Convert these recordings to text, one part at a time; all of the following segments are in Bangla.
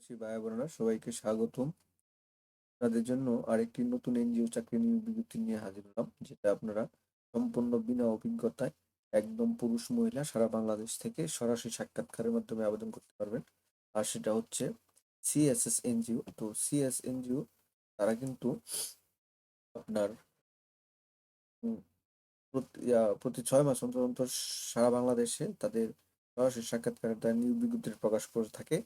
প্রবাসী ভাই বোনেরা সবাইকে স্বাগতম। আপনাদের জন্য আরেকটি নতুন এনজিও চাকরি নিয়োগ বিজ্ঞপ্তি নিয়ে হাজির হলাম, যেটা আপনারা সম্পূর্ণ বিনা অভিজ্ঞতায় একদম পুরুষ মহিলা সারা বাংলাদেশ থেকে সরাসরি সাক্ষাৎকারের মাধ্যমে আবেদন করতে পারবেন। আর সেটা হচ্ছে সিএসএস এনজিও। তো সিএস এনজিও, তারা কিন্তু আপনার প্রতি ছয় মাস অন্তর অন্তর সারা বাংলাদেশে তাদের সরাসরি সাক্ষাৎকারের তার নিয়োগ বিজ্ঞপ্তি প্রকাশ করে থাকে।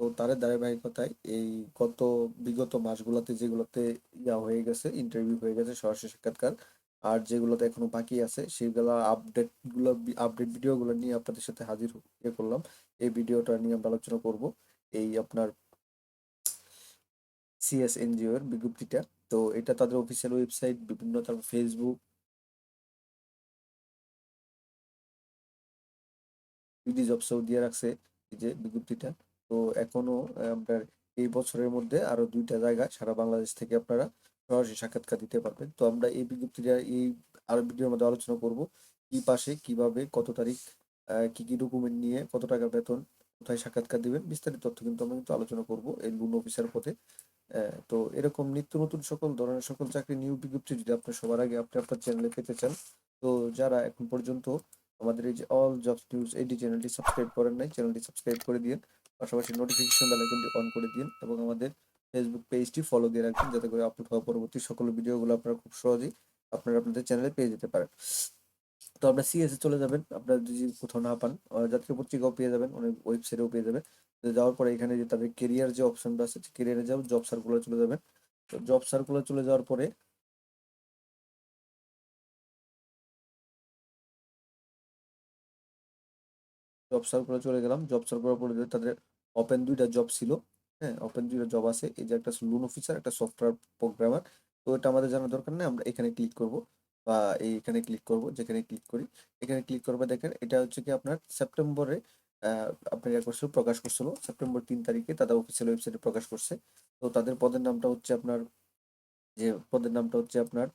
তো তার ধারাবাহিকতায় এই গত বিগত মাসগুলোতে যেগুলোতে ইয়া হয়ে গেছে ইন্টারভিউ হয়ে গেছে, সরাসরি সাক্ষাৎকার, আর যেগুলোতে এখনও বাকি আছে সেগুলো আপডেটগুলো আপডেট ভিডিও গুলো নিয়ে আপনাদের সাথে হাজির ইয়ে করলাম। এই ভিডিওটা নিয়ে আমরা আলোচনা করব এই আপনার সিএস এনজিও এর বিজ্ঞপ্তিটা। তো এটা তাদের অফিসিয়াল ওয়েবসাইট বিভিন্ন তারপর ফেসবুক জবসেও দিয়ে রাখছে এই যে বিজ্ঞপ্তিটা। তো এখনও আপনার এই বছরের মধ্যে আরও দুইটা জায়গায় সারা বাংলাদেশ থেকে আপনারা সরাসরি সাক্ষাৎকার দিতে পারবেন। তো আমরা এই বিজ্ঞপ্তিটা, এই আরও ভিডিওর মধ্যে আলোচনা করব, কি পাশে, কীভাবে, কত তারিখ কি কি ডকুমেন্ট নিয়ে কত টাকা বেতন, কোথায় সাক্ষাৎকার দিবেন, বিস্তারিত তথ্য কিন্তু আমরা কিন্তু আলোচনা করব এই লোন অফিসার পথে তো এরকম নিত্য নতুন সকল ধরনের সকল চাকরি নিয়োগ বিজ্ঞপ্তি যদি আপনি সবার আগে আপনি আপনার চ্যানেলে পেতে চান, তো যারা এখন পর্যন্ত আমাদের এই যে অল জবস নিউজ এইটি চ্যানেলটি সাবস্ক্রাইব করেন নাই চ্যানেলটি সাবস্ক্রাইব করে দিন পাশাপাশি নোটিফিকেশন বেল আইকনটি অন করে দিন এবং আমাদের ফেসবুক পেজটি ফলো দিয়ে রাখবেন যাতে করে আপলোড হওয়া পরবর্তী সকল ভিডিওগুলো আপনারা খুব সহজেই আপনারা আপনাদের চ্যানেলে পেয়ে যেতে পারেন। তো আপনার সিএস চলে যাবেন, আপনারা যদি কোথাও না পান জাতীয় পত্রিকাও পেয়ে যাবেন, অনেক ওয়েবসাইটেও পেয়ে যাবেন। যাওয়ার পরে এখানে যে তাদের কেরিয়ার যে অপশনটা আছে কেরিয়ারে যাও জব সার্কুলার চলে যাবেন। তো জব সার্কুলার চলে যাওয়ার পরে জব সার্কুলার চলে গেলাম। জব সার্কুলার পরে তাদের ওপেন দুইটা জব ছিল। হ্যাঁ ওপেন দুইটা জব আছে। এই যে একটা লোন অফিসার একটা সফটওয়্যার প্রোগ্রামার তো এটা আমাদের জানার দরকার নেই। আমরা এখানে ক্লিক করব বা এইখানে ক্লিক করব, যেখানে ক্লিক করি। এখানে ক্লিক করবে দেখেন, এটা হচ্ছে কি আপনার সেপ্টেম্বরে আপনার ইয়ে করছিল প্রকাশ করছিল। সেপ্টেম্বর তিন তারিখে তাদের অফিসিয়াল ওয়েবসাইটে প্রকাশ করছে। তো তাদের পদের নামটা হচ্ছে আপনার, যে পদের নামটা হচ্ছে আপনার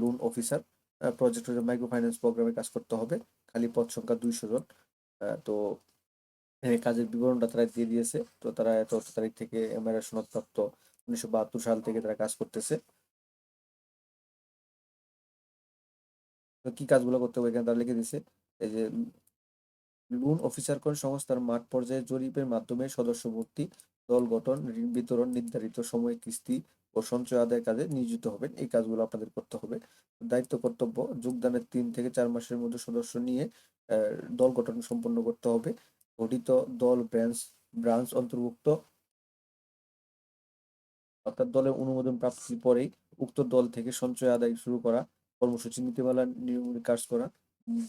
loan officer project micro finance প্রোগ্রামে কাজ করতে হবে। খালি পদ সংখ্যা দুইশো জন। তো কাজের বিবরণটা তারা দিয়ে দিয়েছে। তো তারা এত তারিখ থেকে এমআরআই সনদপ্রাপ্ত উনিশশো বাহাত্তর সাল থেকে তারা কাজ করতেছে। কি কাজগুলো করতে হবে এখানে তারা লিখে দিয়েছে, এই যে লোন অফিসার কোন সংস্থার মাঠ পর্যায়ে জরিপের মাধ্যমে সদস্য ভর্তি, দল গঠন, ঋণ বিতরণ, নির্ধারিত সময়, কিস্তি ও সঞ্চয় আদায়ের কাজে নিয়োজিত হবেন। এই কাজগুলো আপনাদের করতে হবে। দায়িত্ব, কর্তব্য, যোগদানের তিন থেকে চার মাসের মধ্যে সদস্য নিয়ে দল গঠন সম্পন্ন করতে হবে। গঠিত দল, ব্রাঞ্চ ব্রাঞ্চ অন্তর্ভুক্ত। অর্থাৎ দলের অনুমোদন প্রাপ্তির পরেই উক্ত দল থেকে সঞ্চয় আদায় শুরু করা, কর্মসূচি, নীতিমালা নিয়মে কাজ করা,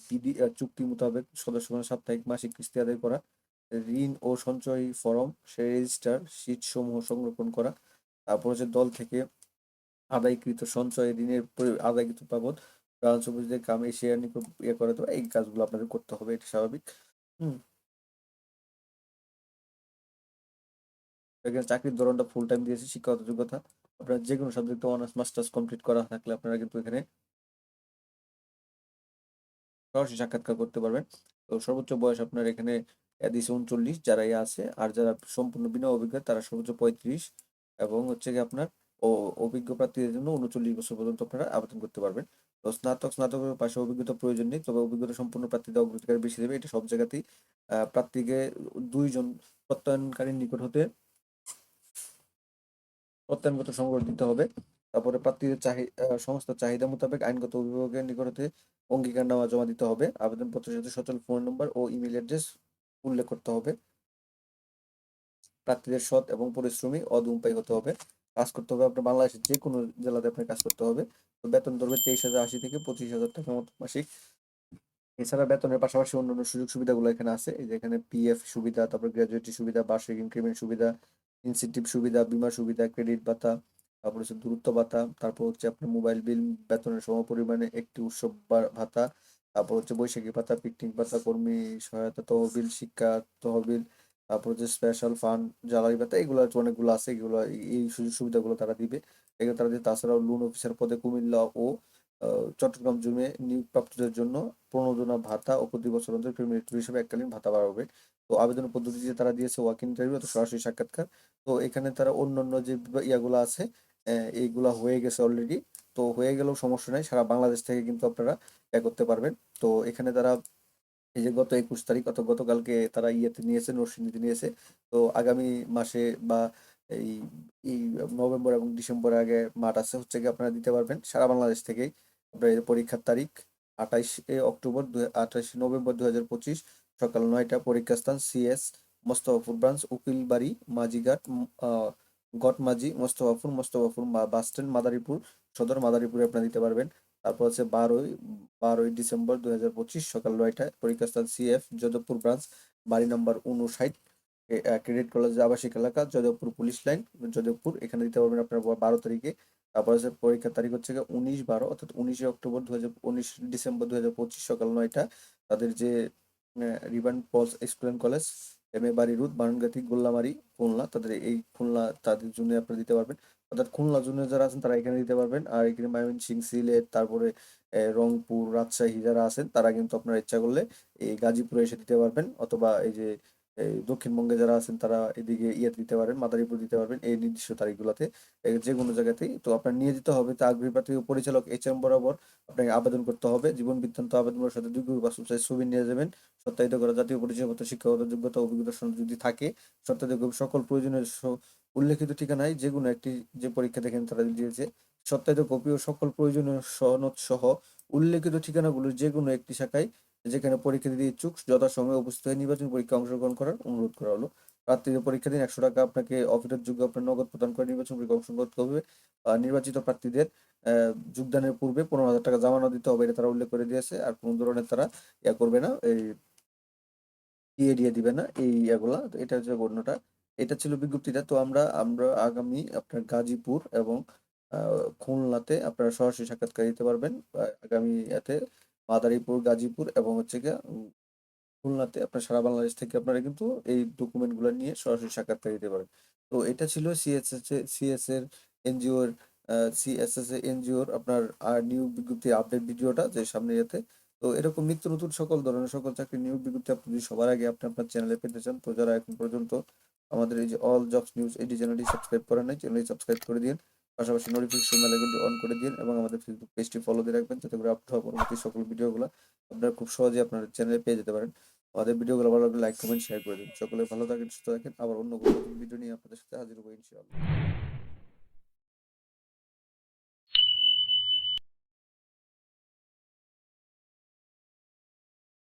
বিধি চুক্তি মোতাবেক সদস্যগণ সাপ্তাহিক, মাসিক কিস্তি আদায় করা, ঋণ ও সঞ্চয় ফরম সে রেজিস্টার শীট সমূহ সংরক্ষণ করা তারপর হচ্ছে দল থেকে আদায়কৃত সঞ্চয়, ঋণের আদায়কৃত বাবদ অফিসদের কামে নিকট ইয়ে করে দেওয়া এই কাজগুলো আপনাদের করতে হবে, এটা স্বাভাবিক। হুম। এখানে চাকরির ধরনটা ফুল টাইম দিয়েছে, শিক্ষাগত যোগ্যতা, আপনার যে কোনো সাবজেক্টে অনার্স মাস্টার্স কমপ্লিট করা থাকলে আপনারা কিন্তু এখানে সরাসরি সাক্ষাৎকার করতে পারবেন। তো সর্বোচ্চ বয়স আপনার এখানে দিছে উনচল্লিশ যারা আছে, আর যারা সম্পূর্ণ বিনা অভিজ্ঞতা, তারা সর্বোচ্চ পঁয়ত্রিশ। এবং হচ্ছে কি আপনার ও অভিজ্ঞ প্রার্থীদের জন্য উনচল্লিশ বছর পর্যন্ত আপনারা আবেদন করতে পারবেন। তো স্নাতক, স্নাতকের পাশে অভিজ্ঞতা প্রয়োজন নেই, তবে অভিজ্ঞতা সম্পূর্ণ প্রার্থীদের অগ্রাধিকার বেশি দেবে। এটা সব জায়গাতেই প্রার্থীকে দুইজন প্রত্যয়নকারীর নিকট হতে প্রত্যয়নগত সংগ্রহ দিতে হবে। তারপরে প্রার্থীদের চাহিদা সংস্থার চাহিদা মোতাবেক আইনগত অভিভাবকের নিকট হতে অঙ্গীকারনামা জমা দিতে হবে। আবেদনপত্রের সাথে সচল ফোন নম্বর ও ইমেল অ্যাড্রেস উল্লেখ করতে হবে। প্রার্থীদের সৎ এবং পরিশ্রমী অধূমপায়ী হতে হবে। কাজ করতে হবে আপনার বাংলাদেশের যে কোনো জেলাতে আপনার কাজ করতে হবে। তো বেতন ধরবে তেইশ হাজার আশি থেকে পঁচিশ হাজার টাকা মতো মাসিক। এছাড়া বেতনের পাশাপাশি অন্যান্য সুযোগ সুবিধাগুলো এখানে আছে। এই যে এখানে পিএফ সুবিধা, তারপর গ্র্যাজুয়েটি সুবিধা, বার্ষিক ইনক্রিমেন্ট সুবিধা ইনসেন্টিভ সুবিধা, বীমা সুবিধা ক্রেডিট ভাতা, তারপর হচ্ছে দূরত্ব ভাতা, তারপর হচ্ছে আপনার মোবাইল বিল বেতনের সম পরিমাণে একটি উৎসব ভাতা, তারপর হচ্ছে বৈশাখী ভাতা পিকনিক ভাতা, কর্মী সহায়তা, তহবিল, শিক্ষা, তহবিল তারপর যে স্পেশাল ফান্ড জ্বালানি ভাতা, এগুলো অনেকগুলো আছে, এগুলো এই- সুযোগ সুবিধাগুলো তারা দিবে। এগুলো তারা দিবে, তাছাড়াও লোন অফিসার পদে কুমিল্লা ও চট্টগ্রাম জুমে নিয়োগপ্রাপ্তদের জন্য প্রণোদনা ভাতা ও প্রতি বছর অন্তর প্রিমিয়ার ট্যুর হিসেবে এককালীন ভাতা বাড়া হবে। তো আবেদন পদ্ধতি যে তারা দিয়েছে ওয়াক ইন্টারভিউ অথবা সরাসরি সাক্ষাৎকার, তো এখানে তারা অন্যান্য যে ইয়াগুলো আছে এইগুলা হয়ে গেছে অলরেডি তো হয়ে গেলেও সমস্যা নাই, সারা বাংলাদেশ থেকে কিন্তু আপনারা করতে পারবেন। তো এখানে তারা এই যে গত একুশ তারিখ অথবা গতকালকে তারা ইয়েতে নিয়েছে, নরসিংদীতে নিয়েছে। তো আগামী মাসে বা এই এই নভেম্বর এবং ডিসেম্বরের আগে মাঠ আছে, হচ্ছে কি আপনারা দিতে পারবেন। সারা বাংলাদেশ থেকেই আপনার পরীক্ষার তারিখ আঠাইশে অক্টোবর আঠাইশে নভেম্বর দু হাজার পঁচিশ সকাল নয়টা পরীক্ষা স্থান CS Mostafapur branch, Ukilbari, Majhighat গটমাঝি, Mostafapur Mostafapur bus stand, Madaripur, সদর মাদারীপুরে আপনারা দিতে পারবেন। তারপর হচ্ছে বারোই বারোই ডিসেম্বর দুই হাজার পঁচিশ সকাল নয়টায় স্থান সিএফ যাদবপুর ব্রাঞ্চ বাড়ি নম্বর উনষাট ক্রেডিট কলেজ আবাসিক এলাকা, যাদবপুর পুলিশ লাইন যাদবপুর, এখানে দিতে পারবেন আপনার বারো তারিখে। তারপর হচ্ছে পরীক্ষার তারিখ হচ্ছে উনিশ বারো, অর্থাৎ উনিশে অক্টোবর দু হাজার উনিশ ডিসেম্বর দু হাজার পঁচিশ সকাল নয়টা তাদের যে রিবান পলস এক্সপ্লেন কলেজ এম এ বাড়ি রুট বারানগাতি, গোল্লামারি, খুলনা, তাদের এই খুলনা তাদের জন্য আপনারা দিতে পারবেন। অর্থাৎ খুলনা জন্য যারা আছেন তারা এখানে দিতে পারবেন। আর এখানে ময়মনসিং, সিলেট, তারপরে রংপুর, রাজশাহী যারা আছেন তারা কিন্তু আপনারা ইচ্ছা করলে এই গাজীপুরে এসে দিতে পারবেন। অথবা এই যে দক্ষিণবঙ্গে যারা আছেন, তারা এদিকে ইয়ে দিতে পারেন, মাদারীপুর দিতে পারবেন এই নির্দিষ্ট তারিখগুলোতে। যে কোনো জায়গাতেই। তো আপনার নিয়ে যেতে হবে, তা আগ্রহী প্রার্থী পরিচালক এইচ এম বরাবর আপনাকে আবেদন করতে হবে। জীবন বৃত্তান্ত আবেদনের সাথে কপি পাসপোর্ট সাইজ ছবি নিয়ে যাবেন। সত্যায়িত করা জাতীয় পরিচয়পত্র, শিক্ষাগত যোগ্যতা, অভিজ্ঞতা যদি থাকে, সত্যায়িত সকল প্রয়োজনীয় উল্লেখিত ঠিকানায় যে কোনো একটি যে পরীক্ষা দেখেন তারা দিয়েছে। সত্যায়িত কপি ও সকল প্রয়োজনীয় সনদ সহ উল্লেখিত ঠিকানাগুলো যে কোনো একটি শাখায় যেখানে পরীক্ষা দিতে ইচ্ছুক, যথাসময়ে উপস্থিত হয়ে নির্বাচন পরীক্ষা অংশগ্রহণ করার অনুরোধ করা হলো। প্রার্থীদের পরীক্ষা দিন একশো টাকা আপনাকে অফিসের যোগ্য আপনার নগদ প্রদান করে নির্বাচন পরীক্ষা অংশগ্রহণ করতে হবে। নির্বাচিত প্রার্থীদের যোগদানের পূর্বে পনেরো হাজার টাকা জমানো দিতে হবে এটা তারা উল্লেখ করে দিয়েছে। আর কোনো ধরনের তারা ইয়া করবে না, এই দিয়ে দিয়ে দিবে না, এই ইয়াগুলা। এটা হচ্ছে অন্যটা এটা ছিল বিজ্ঞপ্তিটা। তো আমরা আমরা আগামী আপনার গাজীপুর এবং খুলনাতে আপনারা সরাসরি সাক্ষাৎকার দিতে পারবেন। আগামী ইয়াতে মাদারীপুর, গাজীপুর এবং হচ্ছে গিয়ে খুলনাতে আপনার সারা বাংলাদেশ থেকে আপনারা কিন্তু এই ডকুমেন্টগুলো নিয়ে সরাসরি সাক্ষাৎকার দিতে পারেন। তো এটা ছিল সিএসএস সিএস এর এনজিও এর সিএসএস এনজিওর আপনার নিয়োগ বিজ্ঞপ্তি আপডেট ভিডিওটা যে সামনে যেতে। তো এরকম নিত্য নতুন সকল ধরনের সকল চাকরি নিয়োগ বিজ্ঞপ্তি আপনি যদি সবার আগে আপনি আপনার চ্যানেলে পেতে চান, তো যারা এখন পর্যন্ত আমাদের এই যে অল জবস নিউজ এই চ্যানেলটি সাবস্ক্রাইব করেন নাই চ্যানেলটি সাবস্ক্রাইব করে দিন। পাশাপাশি নোটিফিকেশন বেল আইকনটি অন করে দিন এবং আমাদের ফেসবুক পেজটি ফলো দিয়ে রাখবেন। যাতে করে আপডেট হওয়া পরবর্তী সকল ভিডিওগুলো আপনারা খুব সহজে আপনার চ্যানেলে পেয়ে যেতে পারেন। আমাদের ভিডিওগুলো ভালো লাগলে লাইক কমেন্ট শেয়ার করে দিন। সকলে ভালো থাকেন, সুস্থ থাকেন। আবার অন্য কোনো ভিডিও নিয়ে আপনাদের সাথে হাজির হব ইনশাআল্লাহ।